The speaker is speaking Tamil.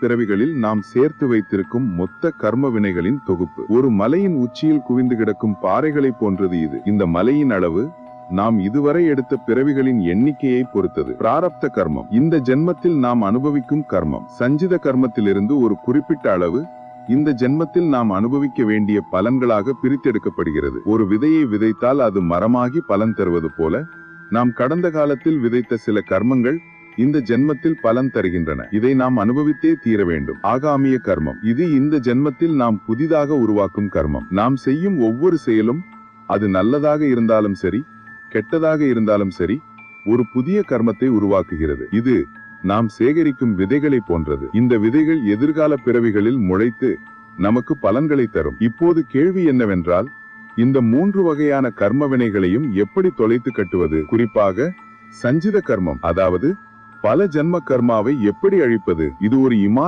பிறவிகளில் நாம் சேர்த்து வைத்திருக்கும் மொத்த கர்ம வினைகளின் தொகுப்பு. ஒரு மலையின் உச்சியில் குவிந்து கிடக்கும் பாறைகளை போன்றது இது. இந்த மலையின் அளவு நாம் இதுவரை எடுத்த பிறவிகளின் எண்ணிக்கையை பொறுத்தது. பிராரப்த கர்மம். இந்த ஜென்மத்தில் நாம் அனுபவிக்கும் கர்மம். சஞ்சித கர்மத்திலிருந்து ஒரு குறிப்பிட்ட அளவு இந்த ஜென்மத்தில் நாம் அனுபவிக்க வேண்டிய பலன்களாக பிரித்தெடுக்கப்படுகிறது. ஒரு விதையை விதைத்தால் அது மரமாகி பலன் தருவது போல நாம் கடந்த காலத்தில் விதைத்த சில கர்மங்கள் இந்த ஜென்மத்தில் பலன் தருகின்றன. இதை நாம் அனுபவித்தே தீர வேண்டும். ஆகாமிய கர்மம். இது இந்த ஜென்மத்தில் நாம் புதிதாக உருவாக்கும் கர்மம். நாம் செய்யும் ஒவ்வொரு செயலும் அது நல்லதாக இருந்தாலும் சரி கெட்டதாக இருந்தாலும் சரி ஒரு புதிய கர்மத்தை உருவாக்குகிறது. இது நாம் சேகரிக்கும் விதைகளை போன்றது. இந்த விதைகள் எதிர்கால பிறவிகளில் முளைத்து நமக்கு பலன்களை தரும். இப்போது கேள்வி என்னவென்றால் இந்த மூன்று வகையான கர்ம வினைகளையும் எப்படி தொலைத்து கட்டுவது? குறிப்பாக சஞ்சித கர்மம். அதாவது பல ஜென்ம கர்மாவை எப்படி அழிப்பது? இது ஒரு இமாலய